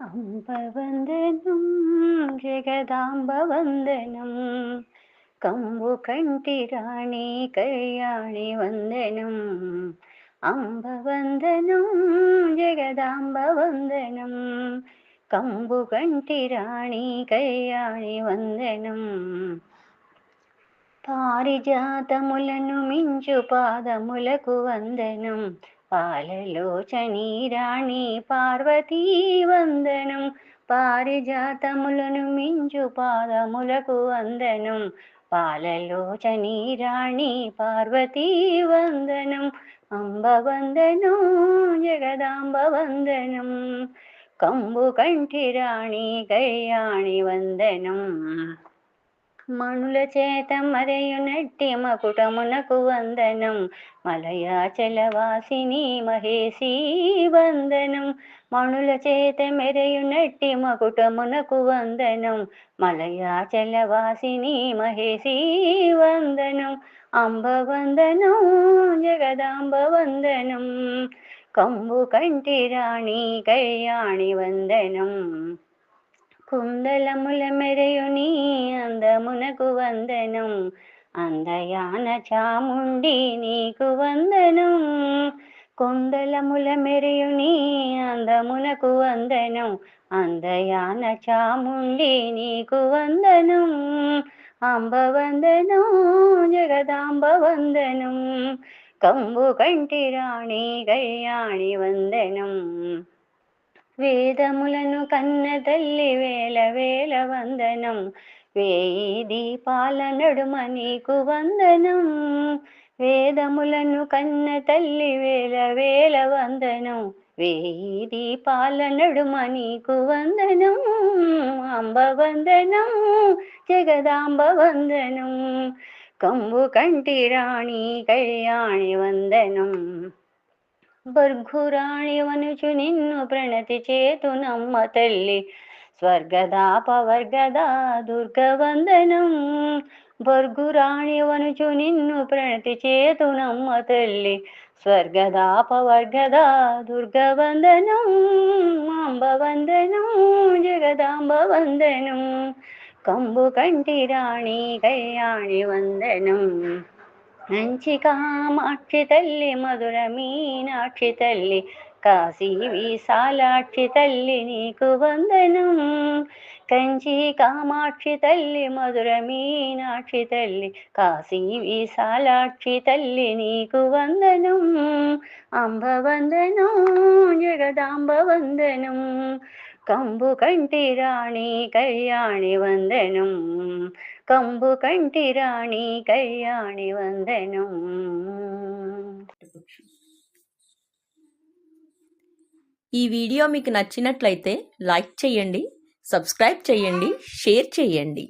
അംബവന്ദനം ജഗദാംബവന്ദനം കമ്പു കണ്ടിരാണി കല്യാണി വന്ദനം അംബവന്ദനം ജഗദാംബവന്ദനം കമ്പു കണ്ടിരാണി കല്യാണി വന്ദനം పారిజాతములను మించు పాదములకు వందనం పాలలోచనీ రాణి పార్వతీ వందనం. పారిజాతములను మించు పాదములకు వందనం. పాలలోచనీ రాణి పార్వతీ వందనం. అంబ వందనం జగదాంబ వందనం. కంబు కంఠి రాణి కళ్యాణి వందనం. మణుల చేత మరయునట్టి మకుటమునకు వందనం. మలయాచలవాసిని మహేశీ వందనం. మణుల చేత మెరయునట్టి మకుటమునకు వందనం. మలయాచలవాసిని మహేశీ వందనం. అంబ వందనం జగదాంబ వందనం. కంబు కంటి రాణి కళ్యాణి వందనం. కుందలముల మెరయుని అందమునకు వందనం అందయాన చాముండి నీకు వందనం కుందలముల మెరయుని అందమునకు వందనం అందయాన చాముండి నీకు వందనం అంబ వందనం జగదాంబ వందనం కంబు కంటి రాణి కళ్యాణి వందనం వేదములను కన్న తల్లి వేల వేల వందనం. వేయి దీపాల నడుమ నీకు వందనం. వేదములను కన్న తల్లి వేల వేల వందనం. వేయి దీపాల నడుమ నీకు వందనం. అంబ వందనం జగదాంబ వందనం. కంబు కంటి రాణి కళ్యాణి వందనం. బర్ఘురాణి వనుచు నిన్ను ప్రణతి చేతు నమ్మ తల్లి. స్వర్గదా పవర్గదా దుర్గవందనం. బర్గురాణి వనుచు నిన్ను ప్రణతి చేతు నమ్మ తల్లి. స్వర్గదా పవర్గదా దుర్గవందనం. అంబ వందనం జగదాంబ వందనం కంబు కంటి రాణి కళ్యాణి వందనం. మంచి కామాక్షి తల్లి మధుర మీనాక్షి తల్లి కాశీ విశాలాక్షి తల్లి నీకు వందనం. కంచి కామాక్షి తల్లి మధుర మీనాక్షి తల్లి కాశీ విశాలాక్షి తల్లి నీకు వందనం. అంబ వందనం జగదాంబ వందనం. కంబు కంటి రాణి కళ్యాణి వందనం. కంబు కంటి రాణి కళ్యాణి వందనం. ఈ వీడియో మీకు నచ్చినట్లయితే లైక్ చేయండి సబ్స్క్రైబ్ చేయండి షేర్ చేయండి.